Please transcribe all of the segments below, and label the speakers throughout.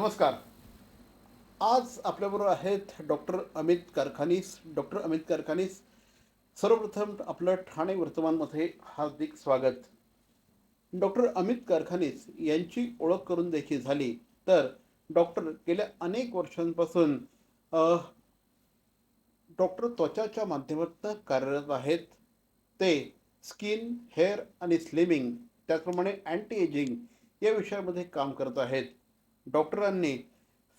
Speaker 1: नमस्कार. आज आपल्याबरोबर आहेत डॉक्टर अमित कारखानीस डॉक्टर अमित कारखानीस सर्वप्रथम आपलं ठाणे वर्तमानमध्ये हार्दिक स्वागत. डॉक्टर अमित कारखानीस यांची ओळख करून द्यायची झाली तर डॉक्टर गेल्या अनेक वर्षांपासून डॉक्टर त्वचाच्या माध्यमातून कार्यरत आहेत. ते स्किन हेअर आणि स्लिमिंग त्याचप्रमाणे अँटी एजिंग या विषयामध्ये काम करत आहेत. डॉक्टरांनी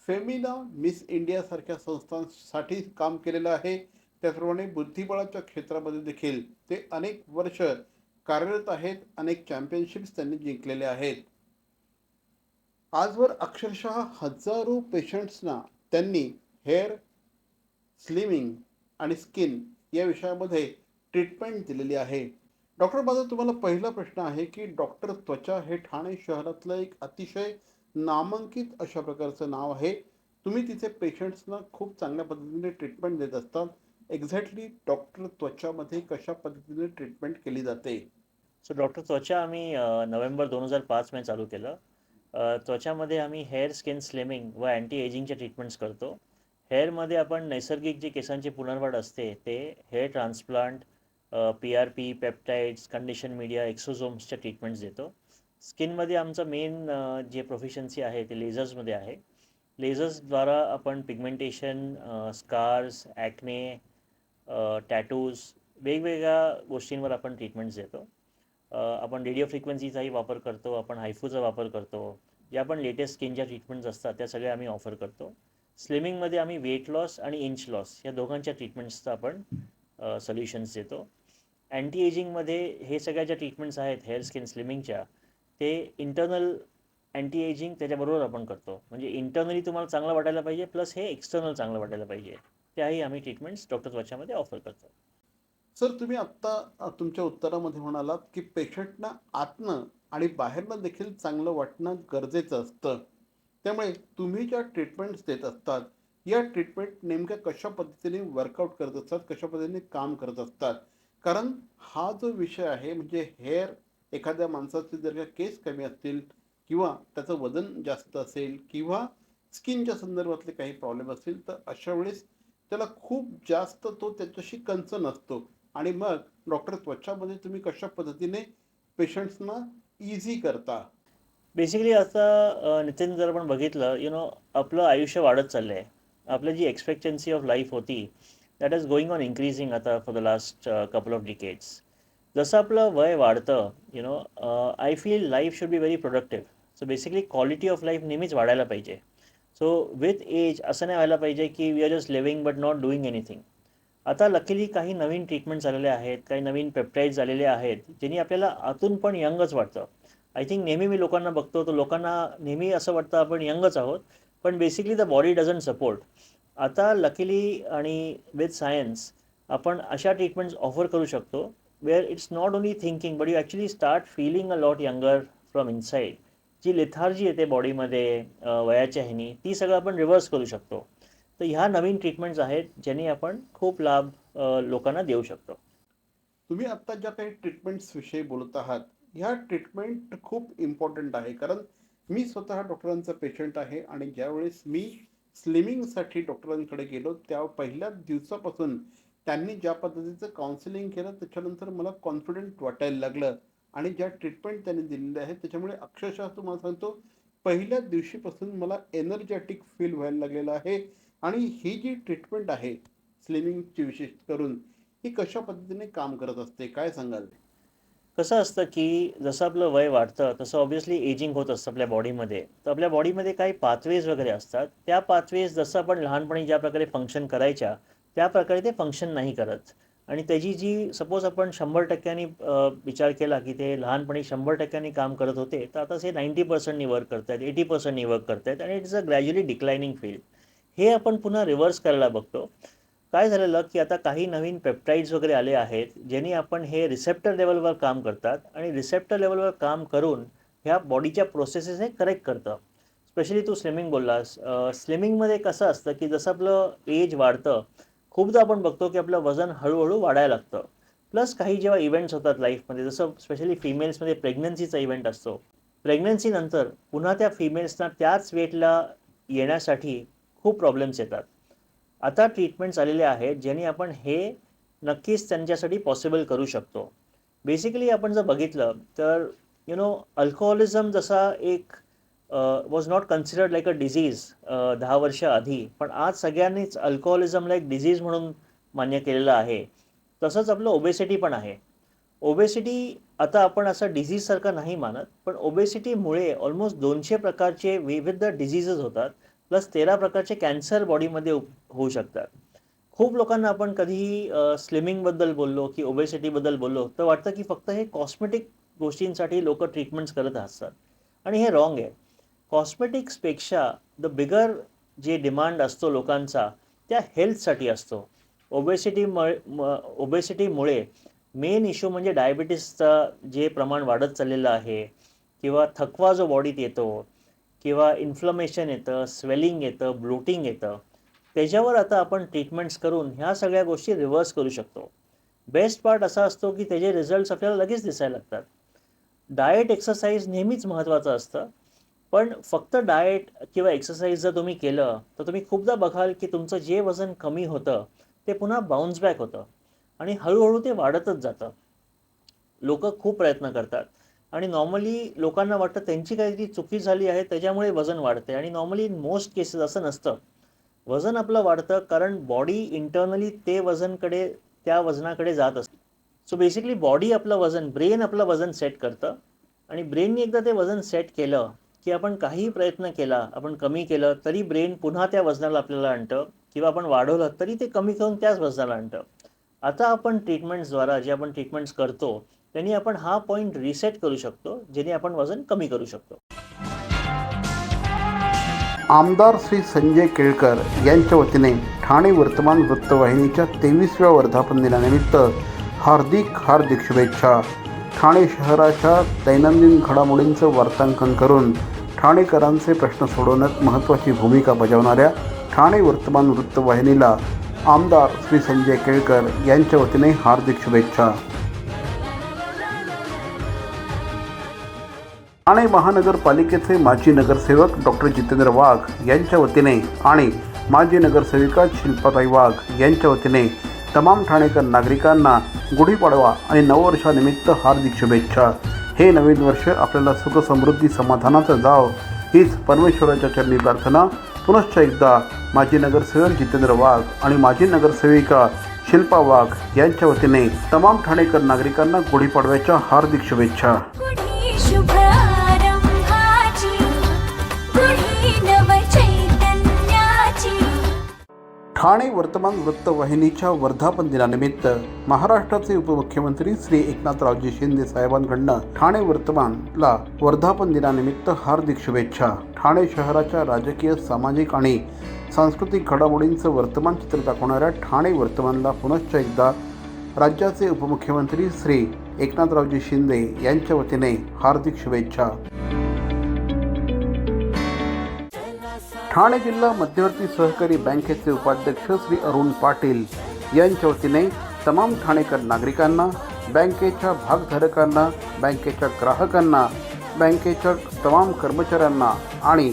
Speaker 1: फेमिना मिस इंडियासारख्या संस्थांसाठी काम केलेलं आहे. त्याचप्रमाणे बुद्धिबळाच्या क्षेत्रामध्ये देखील ते अनेक वर्ष कार्यरत आहेत. अनेक चॅम्पियनशिप्स त्यांनी जिंकलेले आहेत. आजवर अक्षरशः हजारो पेशंट्सना त्यांनी हेअर स्लिमिंग आणि स्किन या विषयामध्ये ट्रीटमेंट दिलेली आहे. डॉक्टर माझा तुम्हाला पहिला प्रश्न आहे की डॉक्टर त्वचा हे ठाणे शहरातलं एक अतिशय नामांकित अशा प्रकारचं नाव आहे. तुम्ही तिथे पेशंट्सना खूप चांगल्या पद्धतीने ट्रीटमेंट देत असतात. एक्झॅक्टली डॉक्टर त्वचामध्ये कशा पद्धतीने ट्रीटमेंट केली जाते?
Speaker 2: सो डॉक्टर त्वचा आम्ही नोव्हेंबर दोन हजार पाचमध्ये चालू केलं. त्वचामध्ये आम्ही हेअर स्किन स्लिमिंग व अँटी एजिंगच्या ट्रीटमेंट्स करतो. हेअरमध्ये आपण नैसर्गिक जे केसांची पुनर्वाढ असते ते hair transplant P R P peptides condition media एक्सोझोम्सच्या treatments देतो. स्किनमध्ये आमचं मेन जे प्रोफिशन्सी आहे ते लेझर्समध्ये आहे. लेझर्सद्वारा आपण पिगमेंटेशन स्कार्स ॲक्ने टॅटूज वेगवेगळ्या गोष्टींवर आपण ट्रीटमेंट्स देतो. आपण रेडिओ फ्रिक्वेन्सीचाही वापर करतो आपण हायफूचा वापर करतो. ज्या पण लेटेस्ट स्किनच्या ट्रीटमेंट्स असतात त्या सगळ्या आम्ही ऑफर करतो. स्लिमिंगमध्ये आम्ही वेट लॉस आणि इंच लॉस या दोघांच्या ट्रीटमेंट्सचं आपण सोल्युशन्स देतो. अँटी एजिंगमध्ये हे सगळ्या ज्या ट्रीटमेंट्स आहेत हेअर स्किन स्लिमिंगच्या ते इंटरनल अँटी एजिंग त्याच्याबरोबर आपण करतो. म्हणजे इंटरनली तुम्हाला चांगलं वाटायला पाहिजे प्लस हे एक्सटर्नल चांगलं वाटायला पाहिजे. त्याही आम्ही ट्रीटमेंट्स डॉक्टर त्वचामध्ये ऑफर करतो.
Speaker 1: सर तुम्ही आत्ता तुमच्या उत्तरामध्ये म्हणालात की पेशंटना आतनं आणि बाहेरनं देखील चांगलं वाटणं गरजेचं असतं. त्यामुळे तुम्ही ज्या ट्रीटमेंट्स देत असतात या ट्रीटमेंट नेमक्या कशा पद्धतीने वर्कआउट करत असतात कशा पद्धतीने काम करत असतात? कारण हा जो विषय आहे म्हणजे हेअर एखाद्या माणसाचे जर का केस कमी असतील किंवा त्याचं वजन जास्त असेल किंवा स्किनच्या संदर्भातले काही प्रॉब्लेम असतील तर अशा वेळेस त्याला खूप जास्त तो त्याच्याशी कन्सर्न असतो. आणि मग डॉक्टर त्वचामध्ये तुम्ही कशा पद्धतीने पेशंट्सना इझी करता?
Speaker 2: बेसिकली आता नितीन जर आपण बघितलं यु नो आपलं आयुष्य वाढत चाललं आहे आपलं जी एक्सपेक्टन्सी ऑफ लाईफ होती that is going on increasing आता for the last couple of decades जसं आपलं वय वाढतं you know I feel life should be very productive so basically quality of life नेहमीच वाढायला पाहिजे. सो विथ एज असं नाही व्हायला पाहिजे की we are just living but not doing anything आता लकीली काही नवीन ट्रीटमेंट झालेले आहेत काही नवीन पेप्टाईड्स आलेले आहेत ज्यांनी आपल्याला आतून पण यंगच वाटतं. आय थिंक नेहमी मी लोकांना बघतो तर लोकांना नेहमी असं वाटतं आपण यंगच आहोत पण basically the body doesn't support आता लकीली आणि विथ सायन्स आपण अशा ट्रीटमेंट्स ऑफर करू शकतो where it's not only thinking but you actually start feeling a lot younger from inside. जी लेथार्जी येते बॉडीमध्ये वयाच्या ह्यानी ती सगळं आपण रिव्हर्स करू शकतो. तर ह्या नवीन ट्रीटमेंट्स आहेत ज्यांनी आपण खूप लाभ लोकांना देऊ शकतो.
Speaker 1: तुम्ही आत्ता ज्या काही ट्रीटमेंट्स विषयी बोलत आहात ह्या ट्रीटमेंट खूप इम्पॉर्टंट आहे. कारण मी स्वतः डॉक्टरांचा पेशंट आहे आणि ज्यावेळेस मी स्लिमिंगसाठी डॉक्टरांकडे गेलो त्या पहिल्याच दिवसापासून त्यांनी ज्या पद्धतीचं काउन्सिलिंग केलं त्याच्यानंतर मला कॉन्फिडंट वाटायला लागलं. आणि ज्या ट्रीटमेंट त्यांनी दिलेल्या आहेत त्याच्यामुळे अक्षरशः तुम्हाला सांगतो पहिल्या दिवशीपासून मला एनर्जेटिक फील व्हायला लागलेलं आहे. आणि ही जी ट्रीटमेंट आहे स्लिमिंगची विशेष करून ही कशा पद्धतीने काम करत असते काय सांगाल?
Speaker 2: कसं असतं की जसं आपलं वय वाढतं तसं ऑब्व्हियसली एजिंग होत असतं आपल्या बॉडीमध्ये तर आपल्या बॉडीमध्ये काही पाथवेज वगैरे असतात. त्या पाथवेज जसं आपण लहानपणी ज्या प्रकारे फंक्शन करायच्या त्या प्रकारे ते फंक्शन नाही करत. आणि त्याची जी सपोज आपण शंभर टक्क्यांनी विचार केला की ते लहानपणी शंभर टक्क्यांनी काम करत होते तर आता ते नाईंटी पर्सेंटनी वर्क करत एटी पर्सेंटनी वर्क करत आणि it's a gradually declining field हे आपण पुन्हा रिव्हर्स करायला बघतो. काय झालेलं की आता काही नवीन पेप्टाईड्स वगैरे आले आहेत ज्यांनी आपण हे रिसेप्टर लेवलवर काम करतात आणि रिसेप्टर लेवलवर काम करून ह्या बॉडीच्या प्रोसेसेस हे करेक्ट करतं. स्पेशली तू स्लिमिंग बोललास स्लिमिंगमध्ये कसं असतं की जसं आपलं एज वाढतं खूपदा आपण बघतो की आपलं वजन हळूहळू वाढायला लागतं. प्लस काही जेव्हा इव्हेंट्स होतात लाईफमध्ये जसं स्पेशली फिमेल्समध्ये प्रेग्नन्सीचा इव्हेंट असतो. प्रेग्नन्सीनंतर पुन्हा त्या फिमेल्सना त्याच वेटला येण्यासाठी खूप प्रॉब्लेम्स येतात. आता ट्रीटमेंट्स आलेले आहेत ज्याने आपण हे नक्कीच त्यांच्यासाठी पॉसिबल करू शकतो. बेसिकली आपण जर बघितलं तर यु नो अल्कोहोलिझम जसा एक was not considered like a disease दहा वर्ष आधी. पण आज सगळ्यांनीच अल्कोहोलिझमला एक डिझीज म्हणून मान्य केलेलं आहे. तसंच आपलं ओबेसिटी पण आहे. ओबेसिटी आता आपण असं डिझीजसारखं नाही मानत पण ओबेसिटीमुळे ऑलमोस्ट दोनशे प्रकारचे विविध डिझीजेस होतात प्लस तेरा प्रकारचे कॅन्सर बॉडीमध्ये होऊ शकतात. खूप लोकांना आपण कधीही uh, स्लिमिंगबद्दल बोललो की ओबेसिटीबद्दल बोललो तर वाटतं की फक्त हे कॉस्मेटिक गोष्टींसाठी लोक ट्रीटमेंट्स करत असतात. आणि हे रॉंग आहे. कॉस्मेटिक्सपेक्षा द बिगर जे डिमांड असतो लोकांचा त्या हेल्थसाठी असतो. ओबेसिटीमुळे ओबेसिटीमुळे मेन इश्यू म्हणजे डायबिटीसचा जे प्रमाण वाढत चाललेलं आहे किंवा थकवा जो बॉडीत येतो किंवा इन्फ्लमेशन येतं स्वेलिंग येतं ब्लोटिंग येतं त्याच्यावर आता आपण ट्रीटमेंट्स करून ह्या सगळ्या गोष्टी रिव्हर्स करू शकतो. बेस्ट पार्ट असा असतो की त्याचे रिझल्ट्स आपल्याला लगेच दिसायला लागतात. डाएट एक्सरसाइज नेहमीच महत्त्वाचं असतं. पण फक्त डाएट किंवा एक्सरसाइज जर तुम्ही केलं तर तुम्ही खूपदा बघाल की तुमचं जे वजन कमी होतं ते पुन्हा बाउन्स बॅक होतं. आणि हळूहळू ते वाढतच जातं. लोक खूप प्रयत्न करतात. आणि नॉर्मली लोकांना वाटतं त्यांची काहीतरी चुकी झाली आहे त्याच्यामुळे वजन वाढते आणि नॉर्मली इन मोस्ट केसेस असं नसतं. वजन आपलं वाढतं कारण बॉडी इंटरनली ते वजनकडे त्या वजनाकडे जात असते. सो बेसिकली बॉडी आपलं वजन ब्रेन आपलं वजन सेट करतं. आणि ब्रेनने एकदा ते वजन सेट केलं की आपण काही प्रयत्न केला आपण कमी केलं तरी ब्रेन पुन्हा त्या वजनाला आपल्याला आणतं. किंवा आपण वाढवलं तरी ते कमी करून त्याच वजनाला आणतं. आता आपण ट्रीटमेंट्सद्वारा जे आपण ट्रीटमेंट्स करतो त्यांनी आपण हा पॉईंट रिसेट करू शकतो जेणे आपण वजन कमी करू शकतो.
Speaker 1: आमदार श्री संजय केळकर यांच्या वतीने ठाणे वर्तमान वृत्तवाहिनीच्या तेवीसव्या वर्धापन दिनानिमित्त हार्दिक हार्दिक शुभेच्छा. ठाणे शहराच्या दैनंदिन घडामोडींचं वार्तांकन करून ठाणेकरांचे प्रश्न सोडवण्यात महत्त्वाची भूमिका बजावणाऱ्या ठाणे वर्तमान वृत्तवाहिनीला आमदार श्री संजय केळकर यांच्या वतीने हार्दिक शुभेच्छा. ठाणे महानगरपालिकेचे माजी नगरसेवक डॉक्टर जितेंद्र वाघ यांच्या वतीने आणि माजी नगरसेविका शिल्पाताई वाघ यांच्या वतीने तमाम ठाणेकर नागरिकांना गुढीपाडवा आणि नववर्षानिमित्त हार्दिक शुभेच्छा. हे नवीन वर्ष आपल्याला सुख समृद्धी समाधानाचं जाव हीच परमेश्वराच्या चरणी प्रार्थना. पुनश्च एकदा माजी नगरसेवक जितेंद्र वाघ आणि माजी नगरसेविका शिल्पा वाघ यांच्या वतीने तमाम ठाणेकर नागरिकांना गुढीपाडव्याच्या हार्दिक शुभेच्छा. ठाणे वर्तमान वृत्तवाहिनीच्या वर्धापन दिनानिमित्त महाराष्ट्राचे उपमुख्यमंत्री श्री एकनाथरावजी शिंदे साहेबांकडनं ठाणे वर्तमानला वर्धापन दिनानिमित्त हार्दिक शुभेच्छा. ठाणे शहराच्या राजकीय सामाजिक आणि सांस्कृतिक घडामोडींचं वर्तमान चित्र दाखवणाऱ्या ठाणे वर्तमानला पुनश्च एकदा राज्याचे उपमुख्यमंत्री श्री एकनाथरावजी शिंदे यांच्या वतीने हार्दिक शुभेच्छा. ठाणे जिल्हा मध्यवर्ती सहकारी बँकेचे उपाध्यक्ष श्री अरुण पाटील यांच्या वतीने तमाम ठाणेकर नागरिकांना बँकेच्या भागधारकांना बँकेच्या ग्राहकांना बँकेच्या तमाम कर्मचाऱ्यांना आणि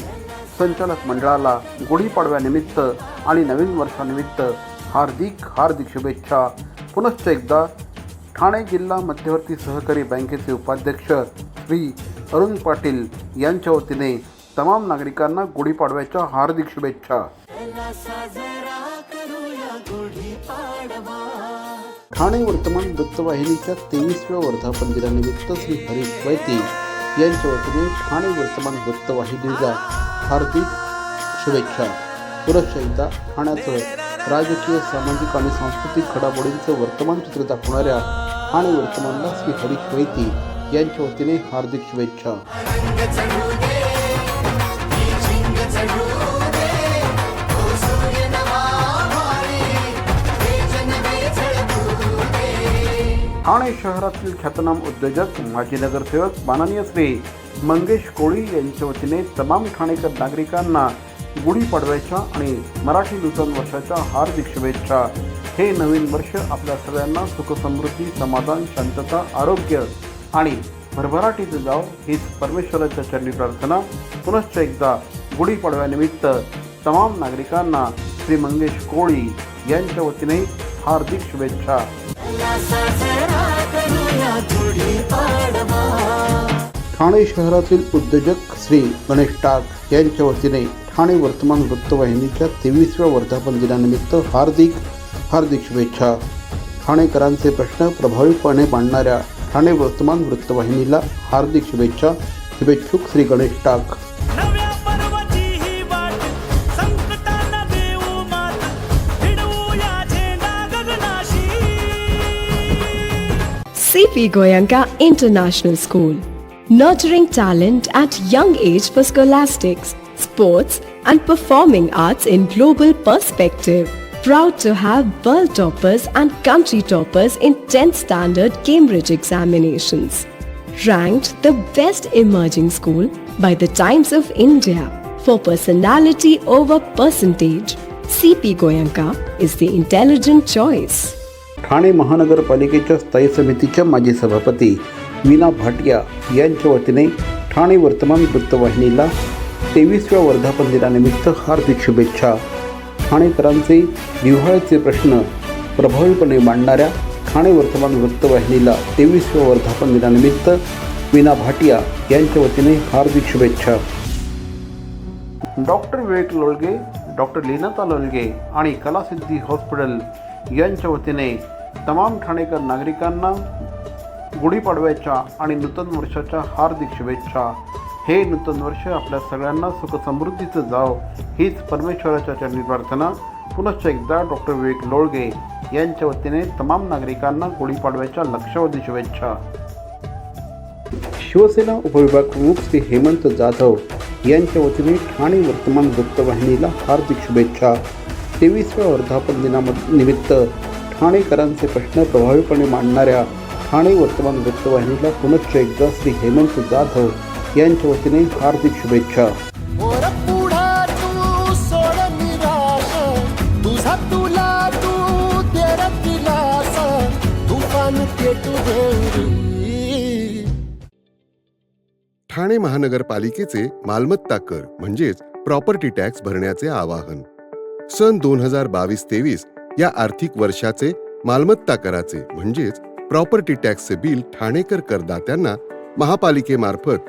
Speaker 1: संचालक मंडळाला गुढीपाडव्यानिमित्त आणि नवीन वर्षानिमित्त हार्दिक हार्दिक शुभेच्छा. पुनश्च एकदा ठाणे जिल्हा मध्यवर्ती सहकारी बँकेचे उपाध्यक्ष श्री अरुण पाटील यांच्या वतीने तमाम नागरिकांना गुढीपाडव्याच्या हार्दिक शुभेच्छा. ठाणे वर्तमान वृत्तवाहिनीच्या तेवीसव्या वर्धापन दिनानिमित्त श्री हरीश वैती यांच्या वतीने ठाणे वर्तमान वृत्तवाहिनीला हार्दिक शुभेच्छा. पुनश्च ठाण्याचं राजकीय सामाजिक आणि सांस्कृतिक घडामोडींचं वर्तमान चित्र दाखवणाऱ्या ठाणे वर्तमानला श्री हरीश वैती यांच्या वतीने हार्दिक शुभेच्छा. ठाणे शहरातील ख्यातनाम उद्योजक माजी नगरसेवक माननीय श्री मंगेश कोळी यांच्या वतीने तमाम ठाणेकर नागरिकांना गुढीपाडव्याच्या आणि मराठी नूतन वर्षाच्या हार्दिक शुभेच्छा. हे नवीन वर्ष आपल्या सगळ्यांना सुखसमृद्धी समाधान शांतता आरोग्य आणि भरभराटीचं जाव हीच परमेश्वराच्या चरणी प्रार्थना. पुनश्च एकदा गुढीपाडव्यानिमित्त तमाम नागरिकांना श्री मंगेश कोळी यांच्या वतीने हार्दिक शुभेच्छा. ठाणे शहरातील उद्योजक श्री गणेश टाक यांच्या वतीने ठाणे वर्तमान वृत्तवाहिनीच्या तेवीसव्या वर्धापन दिनानिमित्त हार्दिक हार्दिक शुभेच्छा. ठाणेकरांचे प्रश्न प्रभावीपणे मांडणाऱ्या ठाणे वर्तमान वृत्तवाहिनीला हार्दिक शुभेच्छा शुभेच्छुक श्री गणेश टाक
Speaker 3: नव्या पर्वाची ही वाट संकटांना देऊ मात हिडवूया झेंडा गगनाशी
Speaker 4: CP Goyanka International School, nurturing talent at young age for scholastics, sports, and performing arts in global perspective. Proud to have world toppers and country toppers in 10th standard Cambridge examinations. Ranked the best emerging school by the Times of India for personality over percentage. CP Goyanka is the intelligent choice.
Speaker 1: Thane महानगरपालिकेच्या स्थायी समितीच्या माजी सभापती वीणा भाटिया यांच्या वतीने ठाणे वर्तमान वृत्तवाहिनीला तेवीसव्या वर्धापन दिनानिमित्त हार्दिक शुभेच्छा ठाणेकरांचे दिव्हाळ्याचे प्रश्न प्रभावीपणे मांडणाऱ्या ठाणे वर्तमान वृत्तवाहिनीला तेवीसव्या वर्धापन दिनानिमित्त वीणा भाटिया यांच्या वतीने हार्दिक शुभेच्छा. डॉक्टर विवेक लोळगे डॉक्टर लीनाता लोळगे आणि कलासिद्धी हॉस्पिटल यांच्या वतीने तमाम ठाणेकर नागरिकांना गुढीपाडव्याच्या आणि नूतन वर्षाच्या हार्दिक शुभेच्छा. हे नूतन वर्ष आपल्या सगळ्यांना सुखसमृद्धीचं जाव. हीच परमेश्वराच्या चरणी प्रार्थना. पुनश्च एकदा डॉक्टर विवेक लोळगे यांच्या वतीने तमाम नागरिकांना गुढीपाडव्याच्या लक्षावधी शुभेच्छा. शिवसेना उपविभाग प्रमुख श्री हेमंत जाधव यांच्या वतीने ठाणे वर्तमान वृत्तवाहिनीला हार्दिक शुभेच्छा. तेवीसव्या वर्धापन दिनानिमित्त ठाणेकरांचे प्रश्न प्रभावीपणे मांडणाऱ्या ठाणे वर्तमान वृत्तवाहिनीला पुनश्च एकदा श्री हेमंत जाधव यांच्या वतीने हार्दिक शुभेच्छा
Speaker 5: ठाणे महानगरपालिकेचे मालमत्ता कर म्हणजेच प्रॉपर्टी टॅक्स भरण्याचे आवाहन. सन दोन हजार बावीस तेवीस या आर्थिक वर्षाचे मालमत्ता कराचे म्हणजेच प्रॉपर्टी टॅक्सचे बिल ठाणेकर करदात्यांना महापालिकेमार्फत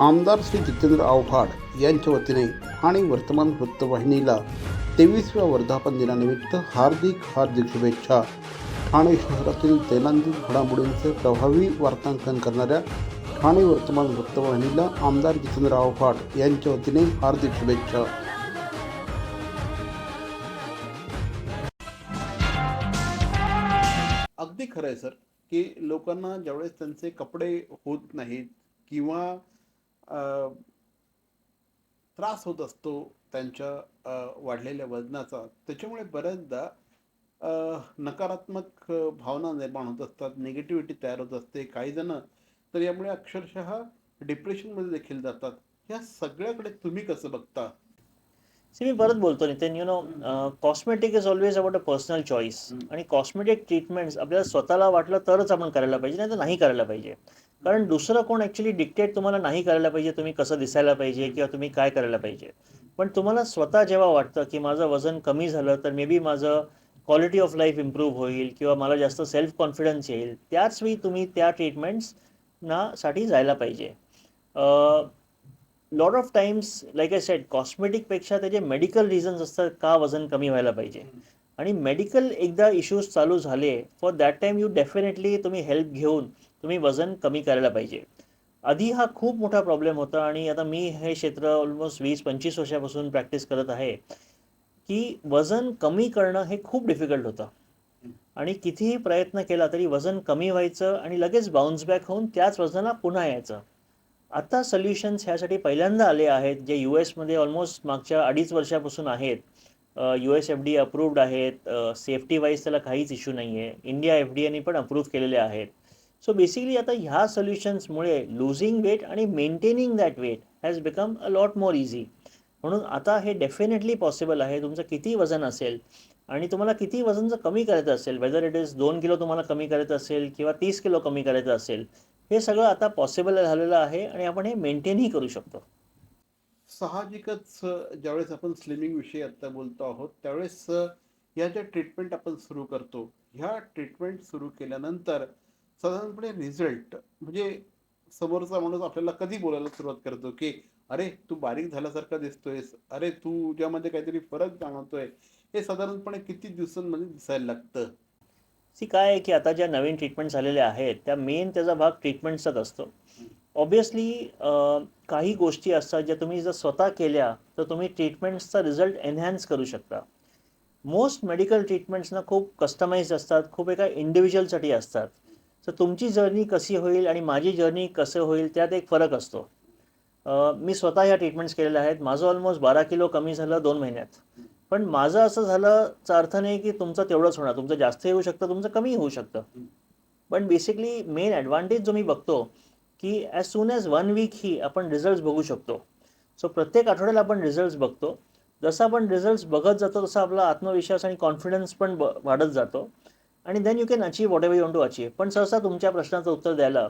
Speaker 1: आमदार श्री जितेंद्र आव्हाड यांच्या वतीने ठाणे वर्तमान वृत्तवाहिनीला तेवीसव्या वर्धापन दिनानिमित्त हार्दिक हार्दिक शुभेच्छा. ठाणे शहरातील दैनंदिन घडामोडींचे प्रभावी वार्तांकन करणाऱ्या ठाणे वर्तमान वृत्तवाहिनीला आमदार जितेंद्र आव्हाड यांच्या वतीने हार्दिक शुभेच्छा. अगदी खरं आहे सर की लोकांना ज्यावेळेस त्यांचे कपडे होत नाहीत किंवा त्रास होत असतो त्यांच्या वाढलेल्या वजनाचा. त्याच्यामुळे बऱ्याचदा नकारात्मक भावना निर्माण होत असतात निगेटिव्हिटी तयार होत असते. काही जण तर यामुळे अक्षरशः डिप्रेशनमध्ये देखील जातात. ह्या सगळ्याकडे तुम्ही कसं बघता?
Speaker 2: मी परत बोलतो Nitin. You know cosmetic is always about a personal choice आणि कॉस्मेटिक ट्रीटमेंट्स आपल्याला स्वतःला वाटलं तरच आपण करायला पाहिजे नाही तर नाही करायला पाहिजे. कारण दुसरं कोण ॲक्च्युली डिक्टेट तुम्हाला नाही करायला पाहिजे तुम्ही कसं दिसायला पाहिजे किंवा तुम्ही काय करायला पाहिजे. पण तुम्हाला स्वतः जेव्हा वाटतं की माझं वजन कमी झालं तर मे बी माझं क्वालिटी ऑफ लाईफ इम्प्रूव्ह होईल किंवा मला जास्त सेल्फ कॉन्फिडन्स येईल त्याच वेळी तुम्ही त्या ट्रीटमेंट्स ना साठी जायला पाहिजे. Lot of times like I set कॉस्मेटिकपेक्षा त्याचे मेडिकल रिझन्स असतात का वजन कमी व्हायला पाहिजे. आणि मेडिकल एकदा इश्यूज चालू झाले for that time you definitely तुम्ही हेल्प घेऊन तुम्ही वजन कमी करायला पाहिजे. आधी हा खूप मोठा प्रॉब्लेम होता आणि आता मी हे क्षेत्र ऑलमोस्ट वीस पंचवीस वर्षापासून प्रॅक्टिस करत आहे की वजन कमी करणं हे खूप डिफिकल्ट होतं. आणि कितीही प्रयत्न केला तरी वजन कमी व्हायचं आणि लगेच बाउन्स बॅक होऊन त्याच वजनाला पुन्हा यायचं. आता सोल्युशन्स ह्यासाठी पहिल्यांदा आले आहेत जे यू एसमध्ये ऑलमोस्ट मागच्या अडीच वर्षापासून आहेत. U S F D approved आहेत. सेफ्टी वाईज त्याला काहीच इश्यू नाही आहे इंडिया एफ डी एने पण अप्रूव्ह केलेले आहेत. सो बेसिकली आता ह्या सोल्युशन्समुळे लुझिंग वेट आणि maintaining that weight has become a lot more easy म्हणून आता हे डेफिनेटली पॉसिबल आहे. तुमचं किती वजन असेल आणि तुम्हाला किती वजन जर कमी करायचं असेल वेदर इट इज दोन किलो तुम्हाला कमी करायचं असेल किंवा तीस किलो कमी करायचं असेल हे सगळं आता पॉसिबल झालेलं आहे आणि आपण हे मेंटेनही करू शकतो.
Speaker 1: साहजिकच ज्यावेळेस आपण स्लिमिंग विषयी आता बोलतो आहोत त्यावेळेस ह्या ज्या ट्रीटमेंट आपण सुरू करतो ह्या ट्रीटमेंट सुरू केल्यानंतर साधारणपणे रिझल्ट म्हणजे समोरचा माणूस आपल्याला कधी बोलायला सुरुवात करतो की अरे तू बारीक झाल्यासारखा दिसतोयस. अरे तू तुझ्यामध्ये काहीतरी फरक जाणवतोय. हे साधारणपणे किती दिवसांमध्ये दिसायला लागतं?
Speaker 2: सी काय आहे की आता ज्या नवीन ट्रीटमेंट झालेल्या आहेत त्या मेन त्याचा भाग ट्रीटमेंट्सचाच असतो. ऑब्वियसली काही गोष्टी असतात ज्या तुम्ही जर स्वतः केल्या तर तुम्ही ट्रीटमेंट्सचा रिझल्ट एनहॅन्स करू शकता. मोस्ट मेडिकल ट्रीटमेंट्सना खूप कस्टमाइज असतात खूप एका इंडिव्हिज्युअलसाठी असतात. तर तुमची जर्नी कशी होईल आणि माझी जर्नी कसं होईल त्यात एक फरक असतो. मी स्वतः ह्या ट्रीटमेंट्स केलेल्या आहेत. माझं ऑलमोस्ट बारा किलो कमी झालं दोन महिन्यात. पण माझं असं झालं चा अर्थ नाही की तुमचं तेवढंच होणार. तुमचं जास्त येऊ शकतं तुमचं कमी होऊ शकतं. पण बेसिकली मेन ॲडव्हान्टेज जो मी बघतो की as soon as one week ही आपण रिझल्ट बघू शकतो. सो प्रत्येक आठवड्याला आपण रिझल्ट्स बघतो. जसं आपण रिझल्ट्स बघत जातो तसा आपला आत्मविश्वास आणि कॉन्फिडन्स पण ब वाढत जातो. आणि then you can achieve whatever you to achieve पण सहसा तुमच्या प्रश्नाचं उत्तर द्यायला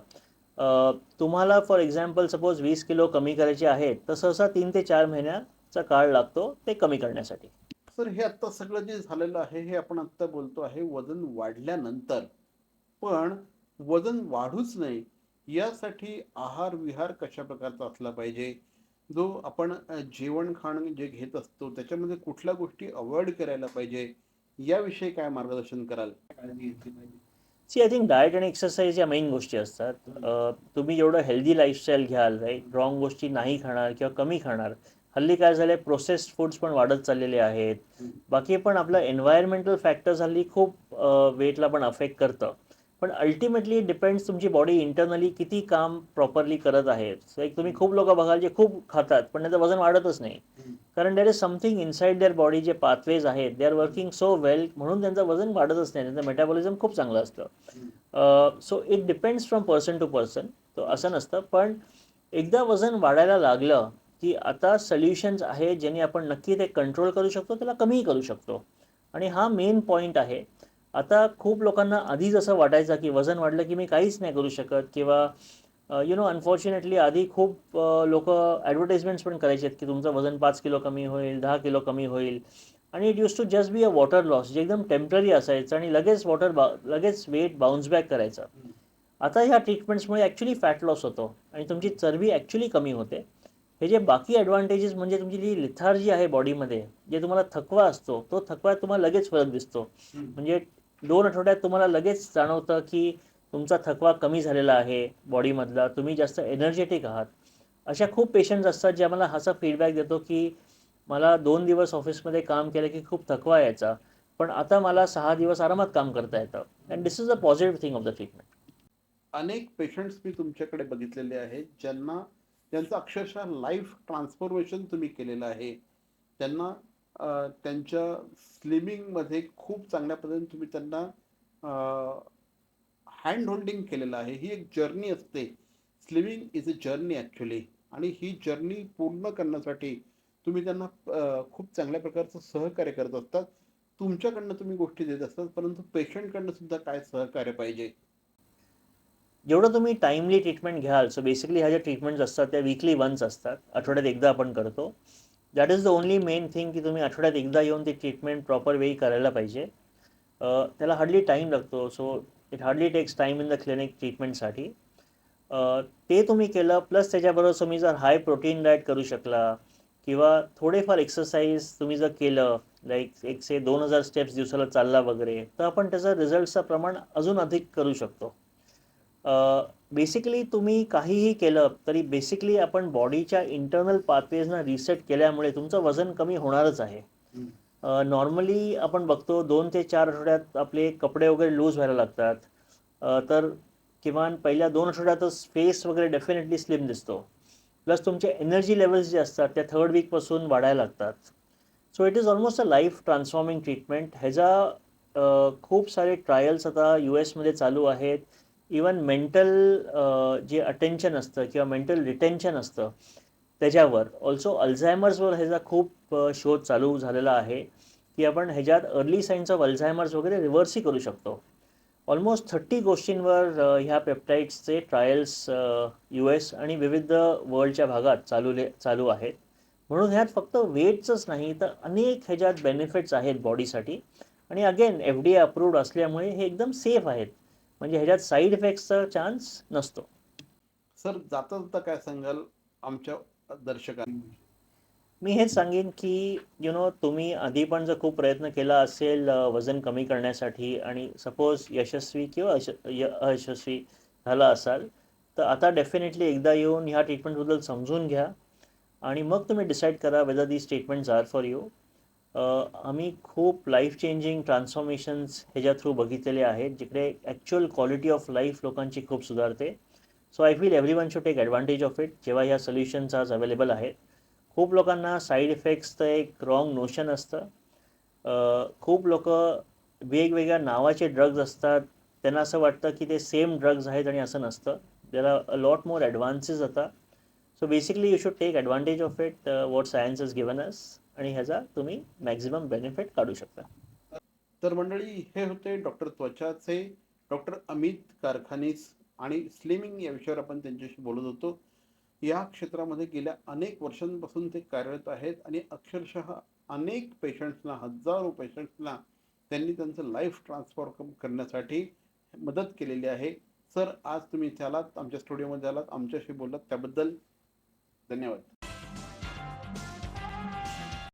Speaker 2: तुम्हाला फॉर एक्झाम्पल सपोज वीस किलो कमी करायचे आहेत तर सहसा तीन ते चार महिन्याचा काळ लागतो ते कमी करण्यासाठी.
Speaker 1: सर हे आत्ता सगळं जे झालेलं आहे हे आपण आत्ता बोलतो आहे वजन वाढल्यानंतर. पण वजन वाढूच नये यासाठी आहार विहार कशा प्रकारचा असला पाहिजे? जो आपण जेवण खाण जे घेत असतो त्याच्यामध्ये कुठल्या गोष्टी अवॉइड करायला पाहिजे? याविषयी काय मार्गदर्शन कराल?
Speaker 2: सी आय थिंक डाएट आणि एक्सरसाइज या मेन गोष्टी असतात. तुम्ही जेवढं हेल्दी लाईफस्टाईल घ्याल राईट रॉंग गोष्टी नाही खाणार किंवा कमी खाणार हल्ली काय झालंय प्रोसेस्ड फूड्स पण वाढत चाललेले आहेत. बाकी पण आपलं एन्व्हायरमेंटल फॅक्टर्स हल्ली खूप वेटला पण अफेक्ट करतं. पण अल्टिमेटली डिपेंड्स तुमची बॉडी इंटरनली किती काम प्रॉपरली करत आहे. सो एक तुम्ही खूप लोक बघाल जे खूप खातात पण त्यांचं वजन वाढतच नाही. कारण there is something inside their body जे पाथवेज आहेत they are working so well म्हणून त्यांचं वजन वाढतच नाही त्यांचं मेटाबॉलिझम खूप चांगलं असतं. So it depends from person to person तो असं नसतं पण एकदा वजन वाढायला लागलं की आता सल्युशन्स आहे ज्यांनी आपण नक्की ते कंट्रोल करू शकतो त्याला कमीही करू शकतो. आणि हा मेन पॉईंट आहे. आता खूप लोकांना आधीच असं वाटायचं की वजन वाढलं की मी काहीच नाही करू शकत किंवा यु नो अनफॉर्च्युनेटली आधी खूप लोक ॲडव्हर्टाईजमेंट्स पण करायचे आहेत की तुमचं वजन पाच किलो कमी होईल दहा किलो कमी होईल. आणि it used to just be a water loss जे एकदम टेंपररी असायचं आणि लगेच वॉटर बा लगेच वेट बाउन्स बॅक करायचं. आता ह्या ट्रीटमेंट्समुळे ॲक्च्युली फॅट लॉस होतो आणि तुमची चरबी ॲक्च्युली कमी होते. हे जे बाकी ॲडव्हान्टेजेस म्हणजे तुमची जी लिथार्जी आहे बॉडीमध्ये जे तुम्हाला थकवा असतो तो थकवा तुम्हाला लगेच फरक दिसतो. म्हणजे दोन आठवड्यात तुम्हाला लगेच जाणवतं की तुमचा थकवा कमी झालेला आहे बॉडीमधला तुम्ही जास्त एनर्जेटिक आहात. अशा खूप पेशंट्स असतात जे आम्हाला असा फीडबॅक देतो की मला दोन दिवस ऑफिसमध्ये काम केलं की खूप थकवा यायचा पण आता मला सहा दिवस आरामात काम करता येतं. And this is a positive thing of the treatment
Speaker 1: अनेक पेशंट्स मी तुमच्याकडे बघितलेले आहेत ज्यांना ज्यांचं अक्षरशः लाईफ ट्रान्सफॉर्मेशन तुम्ही केलेलं आहे. त्यांना त्यांच्या स्लिमिंगमध्ये खूप चांगल्या पद्धतीने तुम्ही त्यांना हँड होल्डिंग केलेलं आहे. ही एक जर्नी असते. Slimming is a journey actually आणि ही जर्नी पूर्ण करण्यासाठी तुम्ही त्यांना खूप चांगल्या प्रकारचं सहकार्य करत असतात. तुमच्याकडनं तुम्ही गोष्टी देत असतात परंतु पेशंटकडनं सुद्धा काय सहकार्य पाहिजे?
Speaker 2: जेवढं तुम्ही टाइमली ट्रीटमेंट घ्याल सो बेसिकली ह्या ज्या ट्रीटमेंट्स असतात त्या वीकली वन्स असतात. आठवड्यात एकदा आपण करतो. That is the only main thing की तुम्ही आठवड्यात एकदा येऊन ती ट्रीटमेंट प्रॉपर वेळी करायला पाहिजे. त्याला हार्डली टाईम लागतो. So it hardly takes time in the clinic ट्रीटमेंटसाठी ते तुम्ही केलं प्लस त्याच्याबरोबर तुम्ही जर हाय प्रोटीन डाएट करू शकला किंवा थोडेफार एक्सरसाइज तुम्ही जर केलं लाईक एक से दोन हजार स्टेप्स दिवसाला चालला वगैरे तर आपण त्याचा रिझल्टचं प्रमाण अजून अधिक करू शकतो. बेसिकली तुम्ही काहीही केलं तरी बेसिकली आपण बॉडीच्या इंटरनल पाथवेजना रिसेट केल्यामुळे तुमचं वजन कमी होणारच आहे. नॉर्मली आपण बघतो दोन ते चार आठवड्यात आपले कपडे वगैरे लूज व्हायला लागतात. तर किमान पहिल्या दोन आठवड्यातच फेस वगैरे डेफिनेटली स्लिम दिसतो. प्लस तुमचे एनर्जी लेवल्स जे असतात त्या थर्ड वीकपासून वाढायला लागतात. So it is almost a life transforming treatment ह्याचा खूप सारे ट्रायल्स आता यू एसमध्ये चालू आहेत. इवन मेंटल जे अटेन्शन असतं किंवा मेंटल रिटेन्शन असतं त्याच्यावर. ऑल्सो अल्झायमर्सवर ह्याचा खूप शोध चालू झालेला आहे की आपण ह्याच्यात अर्ली साईन्स ऑफ अल्झायमर्स वगैरे रिव्हर्सही करू शकतो. ऑलमोस्ट थर्टी गोष्टींवर ह्या पेप्टाईड्सचे ट्रायल्स यू एस आणि विविध वर्ल्डच्या भागात चालू चालू आहेत. म्हणून ह्यात फक्त वेटचंच नाही तर अनेक ह्याच्यात बेनिफिट्स आहेत बॉडीसाठी आणि again F D A approved असल्यामुळे हे एकदम सेफ आहेत. म्हणजे ह्याच्यात साईड इफेक्ट्सचा चान्स नसतो.
Speaker 1: सर जाता जाता काय सांगाल आमच्या दर्शकांना?
Speaker 2: मी हेच सांगेन की यु नो तुम्ही आधी पण जर खूप प्रयत्न केला असेल वजन कमी करण्यासाठी आणि सपोज यशस्वी किंवा अयशस्वी झाला असाल तर आता डेफिनेटली एकदा येऊन ह्या ट्रीटमेंटबद्दल समजून घ्या आणि मग तुम्ही डिसाईड करा whether these treatments are for you आम्ही खूप लाईफ चेंजिंग ट्रान्सफॉर्मेशन्स ह्याच्या थ्रू बघितलेले आहेत जिकडे ॲक्च्युअल क्वालिटी ऑफ लाईफ लोकांची खूप सुधारते. So I feel every one should take advantage of it जेव्हा ह्या सोल्युशन्स आज अवेलेबल आहेत. खूप लोकांना साईड इफेक्ट्सचं एक रॉंग नोशन असतं. खूप लोक वेगवेगळ्या नावाचे ड्रग्ज असतात. त्यांना असं वाटतं की ते सेम ड्रग्ज आहेत आणि असं नसतं. There are a lot more advances आता. So basically you should take advantage of it what science is given us आणि ह्याचा तुम्ही मॅक्झिमम बेनिफिट काढू शकता.
Speaker 1: तर मंडळी हे होते डॉक्टर त्वचाचे डॉक्टर अमित कारखानीस आणि स्लिमिंग या विषयावर आपण त्यांच्याशी बोलत होतो. या क्षेत्रामध्ये गेल्या अनेक वर्षांपासून ते कार्यरत आहेत आणि अक्षरशः अनेक पेशंट्सना हजारो पेशंट्सना त्यांनी त्यांचं लाईफ ट्रान्सफॉर्म करण्यासाठी मदत केलेली आहे. सर आज तुम्ही इथे आलात आमच्या स्टुडिओमध्ये आलात आमच्याशी बोललात. त्याबद्दल धन्यवाद.